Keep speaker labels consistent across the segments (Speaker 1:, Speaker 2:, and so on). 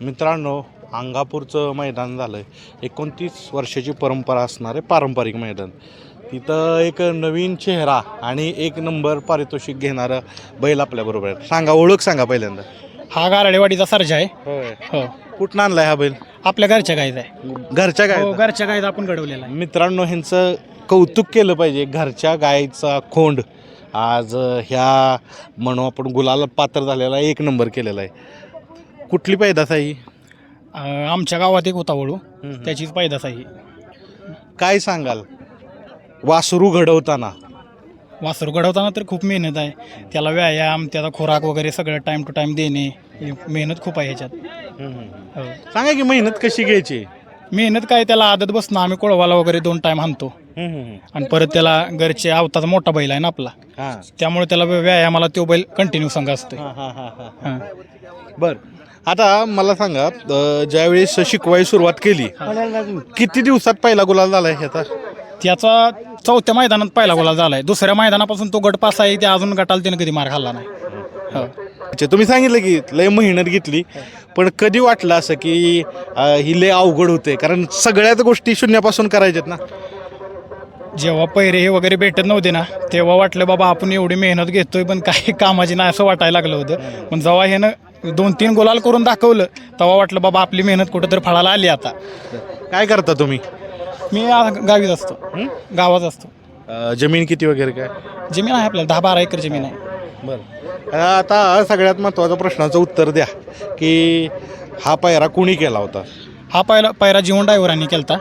Speaker 1: मित्रांनो अंगापूरचं मैदान झालं आहे एकोणतीस वर्षाची परंपरा असणारे पारंपरिक मैदान. तिथं एक नवीन चेहरा आणि एक नंबर पारितोषिक घेणारं बैल आपल्याबरोबर आहे सांगा ओळख सांगा पहिल्यांदा.
Speaker 2: हा गारडेवाडीचा सर्जा आहे.
Speaker 1: होय.
Speaker 2: हो.
Speaker 1: कुठं आणलाय हा बैल?
Speaker 2: आपल्या घरच्या गाईचा आहे.
Speaker 1: घरच्या
Speaker 2: हो
Speaker 1: गाय
Speaker 2: घरच्या गाईचा आपण घडवलेला आहे.
Speaker 1: मित्रांनो ह्यांचं कौतुक केलं पाहिजे. घरच्या गायचा खोंड. आज अं, ह्या म्हणू आपण गुलाला पात्र झालेला एक नंबर केलेला आहे. कुठली पैदास आहे ही
Speaker 2: अं, आमच्या गावात एक होता वळू.
Speaker 1: हम्म.
Speaker 2: त्याचीच पैदास आहे ही.
Speaker 1: काय सांगाल? वासरू घडवताना.
Speaker 2: वासरू घडवताना तर खूप मेहनत आहे. त्याला व्यायाम त्याचा खोराक वगैरे सगळं टाईम टू टाईम देणे हे मेहनत खूप आहे ह्याच्यात. हो.
Speaker 1: सांगा की मेहनत कशी घ्यायची?
Speaker 2: मेहनत काय त्याला आदत बसणं आम्ही कोळवाला वगैरे दोन टाईम हाणतो. आणि परत त्याला घरचे आवताचा मोठा बैल आहे ना आपला.
Speaker 1: हां.
Speaker 2: त्यामुळे त्याला व्यायामाला तो बैल कंटिन्यू संघ
Speaker 1: हां हां हां हां.
Speaker 2: हां.
Speaker 1: बर. आता मला सांगा ज्यावेळेस शिकवायला सुरुवात केली किती दिवसात पहिला गुलाल झालाय ह्याचा?
Speaker 2: त्याचा चौथ्या मैदानात पहिला गोला झालाय. दुसऱ्या मैदानापासून तो गट पास आहे ते अजून गटाला त्यानं कधी मार खाल्ला नाही. हो.
Speaker 1: अच्छा तुम्ही सांगितलं की लय मेहनत घेतली पण कधी वाटलं असं की ही लय अवघड होते कारण सगळ्याच गोष्टी शून्यापासून करायच्यात ना.
Speaker 2: जेव्हा पैरे हे वगैरे भेटत नव्हते ना तेव्हा वाटलं बाबा आपण एवढी मेहनत घेतोय पण काही कामाची नाही असं वाटायला लागलं होतं. पण जेव्हा ह्यानं दोन तीन गोलाल करून दाखवलं तेव्हा वाटलं बाबा आपली मेहनत कुठंतरी फळाला आली आता.
Speaker 1: काय करता तुम्ही?
Speaker 2: मी आ- गावीच असतो.
Speaker 1: हं?
Speaker 2: गावात असतो.
Speaker 1: अं, जमीन किती वगैरे काय?
Speaker 2: जमीन आहे आपल्याला दहा बारा एकर जमीन आहे.
Speaker 1: बरं. आता सगळ्यात महत्त्वाच्या प्रश्नाचं उत्तर द्या की हा पायरा कुणी केला होता?
Speaker 2: हा पहिला पैरा जीवन ड्रायव्हरांनी केलता.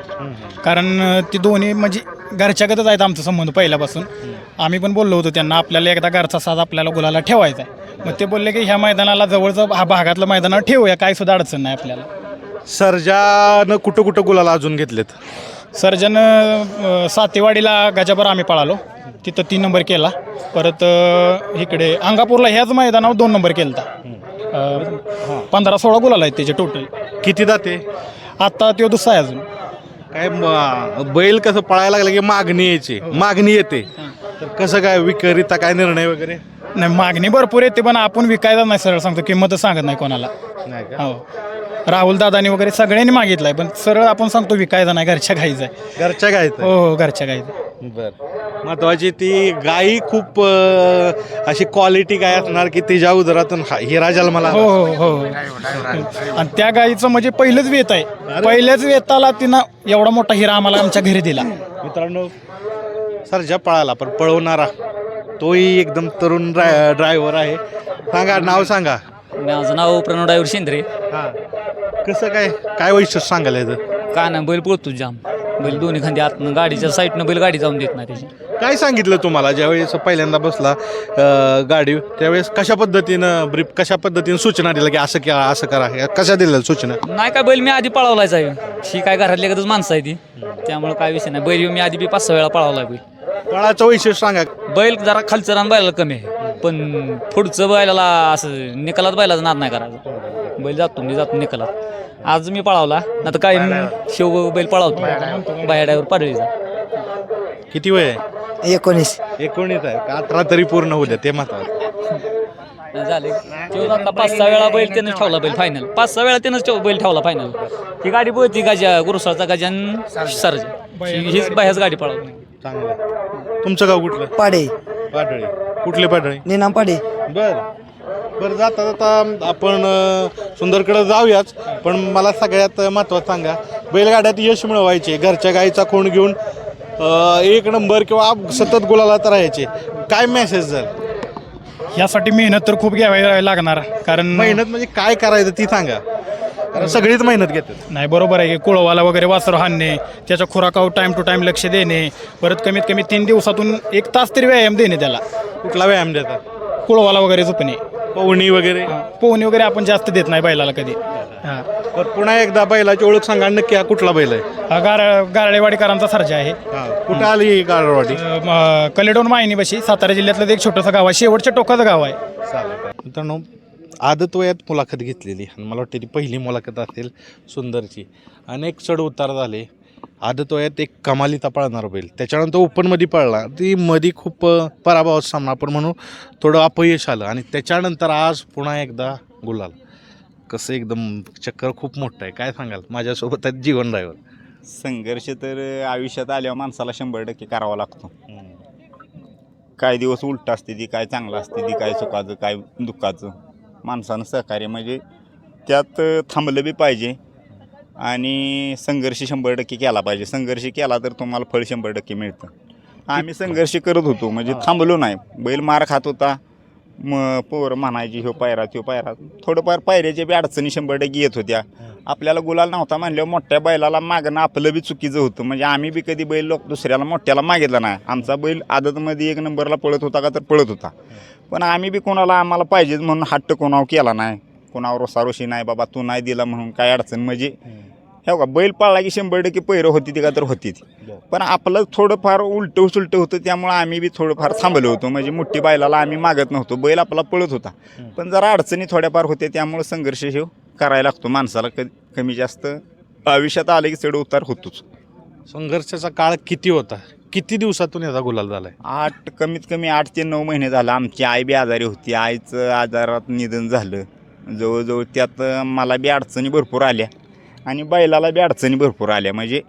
Speaker 2: कारण ती दोन्ही म्हणजे घरच्यागतच आहेत आमचा संबंध पहिल्यापासून. आम्ही पण बोललो होतो त्यांना आपल्याला एकदा घरचा साज आपल्याला गुलाला ठेवायचा आहे. मग ते बोलले की ह्या मैदानाला जवळचं हा भागातलं मैदानावर ठेवूया काय सुद्धा अडचण नाही आपल्याला.
Speaker 1: सर्जानं कुठं कुठं गुलाला अजून घेतलेत?
Speaker 2: सर्जन सातेवाडीला गजाबर आम्ही पळालो. तिथं तीन नंबर केला. परत इकडे अंगापूरला ह्याच मैदानावर दोन नंबर केला पंधरा सोळा गुलाल आहेत त्याचे टोटल
Speaker 1: किती जाते
Speaker 2: आत्ता तो दुसरा आहे अजून.
Speaker 1: काय म- बैल कसं पळायला लागलं की मागणी यायची. मागणी येते. तर कसं काय विकरिता काय निर्णय वगैरे?
Speaker 2: नाही मागणी भरपूर येते पण आपण विकायला नाही सरळ सांगतो किंमतच सांगत नाही कोणाला.
Speaker 1: नाही का?
Speaker 2: हो. राहुल दादानी वगैरे सगळ्यांनी मागितलंय पण सरळ आपण सांगतो विकायचा नाही घरच्या गाईचा आहे.
Speaker 1: घरच्या गायत
Speaker 2: हो हो घरच्या गाईचा
Speaker 1: बर. महत्वाची ती गाई खूप अं, अशी क्वालिटी गाय असणार की तिच्या उदरातून हा- हिरा जन्माला
Speaker 2: हो
Speaker 1: आला.
Speaker 2: हो हो आणि त्या गाईचं म्हणजे पहिलंच वेत आहे. पहिल्याच वेताला तिनं एवढा मोठा हिरा आम्हाला आमच्या घरी दिला.
Speaker 1: मित्रांनो सर्जा पळाला पण पळवणारा तोही एकदम तरुण ड्रायव्हर आहे. सांगा नाव सांगा.
Speaker 3: माझं नाव प्रणव डायवर शेंद्रे.
Speaker 1: हा. कसं काय काय वैशिष्ट्य सांगायला येतं?
Speaker 3: का नाही बैल पळतो जाम. बैल दोन्ही खांदी आतनं गाडीच्या साईडनं बैल गाडी जाऊन देत नाही त्याची.
Speaker 1: काय सांगितलं तुम्हाला? ज्यावेळेस पहिल्यांदा बसला अं, गाडी त्यावेळेस कशा पद्धतीनं ब्रीफ कशा पद्धतीनं सूचना दिल्या की असं करा असं करा? या कशा दिल्या सूचना?
Speaker 3: नाही काय बैल मी आधी पळवलायच आहे ही काय घरातली एकच माणसं आहे ती. त्यामुळे काय विषय नाही. बैल मी आधी बी पाच सहा वेळा पळवलाय बैल.
Speaker 1: पळाचं वैशिष्ट्य सांगा.
Speaker 3: बैल जरा खालचं रान बैलाला कमी आहे. पण पुढचं बैलाला असं निकालात बैलाचा नाद नाही करायचा. बैल जातो मी जातो निकालात. आज मी पळावला आता काय शेव बैल पळावतो. बाया ड्रायव्हर पाडळीचा.
Speaker 1: किती वय आहे?
Speaker 4: एकोणीस.
Speaker 1: एकोणीस आहे. का अठरा तरी पूर्ण होऊ द्या ते महत्वाचं.
Speaker 3: झाले. आता पाच सहा वेळा बैल त्यानंच ठेवला बैल फायनल पाच सहा वेळा त्यानंच ठेव- बैल ठेवला फायनल ही गाडी पळती गाजा गुरुसाळचा गजान सरजा. हीच बाह्याच गाडी पळवली.
Speaker 1: चांगलं. तुमचं गाव कुठलं?
Speaker 4: पाडे
Speaker 1: पाडळी. कुठले पाडळी?
Speaker 4: निनाम पाडे
Speaker 1: बर. बरं जाता जाता आपण अं, सुंदरकडे जाऊयाच. पण मला सगळ्यात महत्त्वाचं सांगा बैलगाड्यात यश मिळवायचे घरच्या गाईचा खूण घेऊन अं, एक नंबर किंवा सतत गुलाला तर राहायचे. काय मेसेज जर?
Speaker 2: यासाठी मेहनत तर खूप घ्यावी लागणार कारण
Speaker 1: मेहनत म्हणजे काय करायचं ती सांगा. कारण सगळीच मेहनत घेतात.
Speaker 2: नाही बरोबर आहे की कुळवाला वगैरे वासर हाणणे त्याच्या खुराकावर टाईम टू टाईम लक्ष देणे परत कमीत कमी तीन दिवसातून एक तास तरी व्यायाम देणे त्याला.
Speaker 1: कुठला व्यायाम देतात
Speaker 2: कुळवाला वगैरे झोपणे.
Speaker 1: पवणी वगैरे?
Speaker 2: पोहणे वगैरे आपण जास्त देत नाही बैलाला कधी. हां.
Speaker 1: पण पुन्हा एकदा बैलाची ओळख सांगा नक्की हा कुठला बैल आहे?
Speaker 2: हा गार गारळेवाडीकरांचा सर्जा आहे.
Speaker 1: कुठं आली ही गारवाडी
Speaker 2: अ, म, कलेडोन मायनीपाशी सातारा जिल्ह्यातलं एक छोटंसं गाव आहे. शेवटच्या टोकाचं गाव आहे.
Speaker 1: मित्रांनो आदत वयात मुलाखत घेतलेली आणि मला वाटते ती पहिली मुलाखत असेल सुंदरची. अनेक चढ उतार झाले. आदत वयात एक कमालीचा पळणार बैल. त्याच्यानंतर ओपनमध्ये पळला. ती मध्ये खूप पराभवाचा सामना आपण म्हणू थोडं अपयश आलं आणि त्याच्यानंतर आज पुन्हा एकदा गुलाल. कसं एकदम चक्कर खूप मोठं आहे. काय सांगाल? माझ्यासोबत आहेत जीवन ड्रायव्हर.
Speaker 4: संघर्ष तर आयुष्यात आल्यावर माणसाला शंभर टक्के करावा लागतो. काय दिवस उलट असते ती काय चांगलं असते ती काय सुखाचं काय दुःखाचं. माणसानं सहकार्य म्हणजे त्यात थांबलं बी पाहिजे. आणि संघर्ष शंभर टक्के केला पाहिजे. संघर्ष केला तर तुम्हाला फळ शंभर टक्के मिळतं. आम्ही संघर्ष करत होतो म्हणजे थांबलो नाही. बैल मार खात होता. मग पोरं म्हणायची ह्यो पायरा त्यो पायरा. थोडंफार पायऱ्याच्या बी अडचणी शंभर टक्के येत होत्या. आपल्याला गुलाल नव्हता म्हणल्यावर मोठ्या बैलाला मागणं आपलं बी चुकीचं होतं. म्हणजे आम्ही बी कधी बैल लोक दुसऱ्याला मोठ्याला मागितला नाही. आमचा बैल आदतमध्ये एक नंबरला पळत होता का तर पळत होता. पण आम्ही बी कोणाला आम्हाला पाहिजेच म्हणून हट्ट कोणावर केला नाही. कोणावर रोसारोशी नाही बाबा तू नाही दिला म्हणून काय अडचण? म्हणजे हे का बैल पाळला की शंभर टक्के पैरं होती ती का तर होती ती. पण आपलं थोडंफार उलटं सुलटं होतं त्यामुळं आम्ही बी थोडंफार थांबलो होतो. म्हणजे मोठी बैलाला आम्ही मागत नव्हतो. बैल आपला पळत होता. पण जरा अडचणी थोड्याफार होते त्यामुळं संघर्ष हे करायला लागतो. माणसाला कधी कमी जास्त आयुष्यात आले की चढ उतार होतोच.
Speaker 1: संघर्षाचा काळ किती होता? किती दिवसातून याचा गुलाल झालाय?
Speaker 4: आठ कमीत कमी आठ ते नऊ महिने झालं. आमची आई बी आजारी होती. आईचं आजारात निधन झालं. जवळजवळ त्यात मला बी अडचणी भरपूर आल्या. आणि बैलाला बी अडचणी भरपूर आल्या. म्हणजे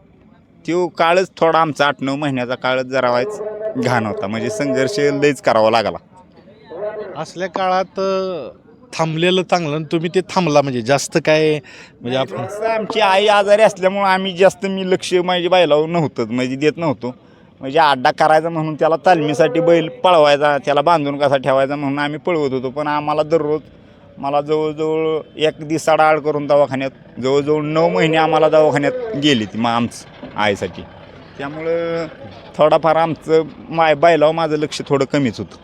Speaker 4: तो काळच थोडा आमचा आठ नऊ महिन्याचा काळच जरा वाईच घाण होता. म्हणजे संघर्ष लईच करावा लागला.
Speaker 1: असल्या काळात थांबलेलं चांगलं तुम्ही ते थांबला म्हणजे जास्त काय म्हणजे आपण
Speaker 4: कसं आमची आई आजारी असल्यामुळं आम्ही जास्त मी लक्ष माझी बैलावर नव्हतं म्हणजे देत नव्हतो. म्हणजे अड्डा करायचा म्हणून त्याला तालमीसाठी बैल पळवायचा त्याला बांधून कसा ठेवायचा म्हणून आम्ही पळवत होतो. पण आम्हाला दररोज मला जवळजवळ एक दिवसाडा आड करून दवाखान्यात जवळजवळ नऊ महिने आम्हाला दवाखान्यात गेली ती मग आमचं आईसाठी. त्यामुळं थोडाफार आमचं माय बैलावर माझं लक्ष थोडं कमीच होतं.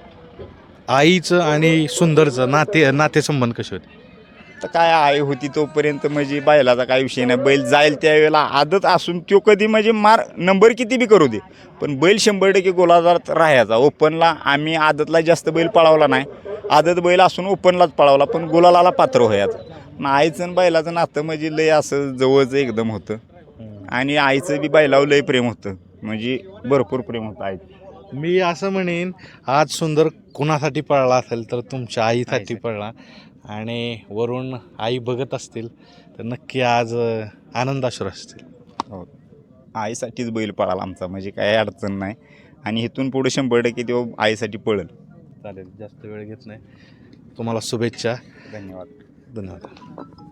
Speaker 1: आईचं आणि सुंदरचं नाते नातेसंबंध कसे होते?
Speaker 4: तर काय आई होती तोपर्यंत म्हणजे बैलाचा काय विषय नाही. बैल जाईल त्यावेळेला आदत असून तो कधी म्हणजे मार नंबर किती बी करू दे. पण बैल शंभर टक्के गोलाजारात राहायचा. ओपनला आम्ही आदतला जास्त बैल पळवला नाही. आदत बैल असून ओपनलाच पळवला पण गुलालाला पात्र होयात मग आईचं आणि बैलाचं नातं म्हणजे लय असं जवळचं एकदम होतं. आणि आईचं बी बैलावर लय प्रेम होतं. म्हणजे भरपूर प्रेम होतं आईचं.
Speaker 1: मी असं म्हणेन आज सुंदर कुणासाठी पळला असेल तर तुमच्या आईसाठी. पळला. आणि वरून आई बघत असतील तर नक्की आज आनंदाश्रू असतील.
Speaker 4: हो. आईसाठीच बैल पळाला आमचा म्हणजे काही अडचण नाही. आणि इथून पुढे शंभर टक्के तो आईसाठी पळेल.
Speaker 1: चालेल. जास्त वेळ घेत नाही. तुम्हाला शुभेच्छा.
Speaker 4: धन्यवाद.
Speaker 1: धन्यवाद.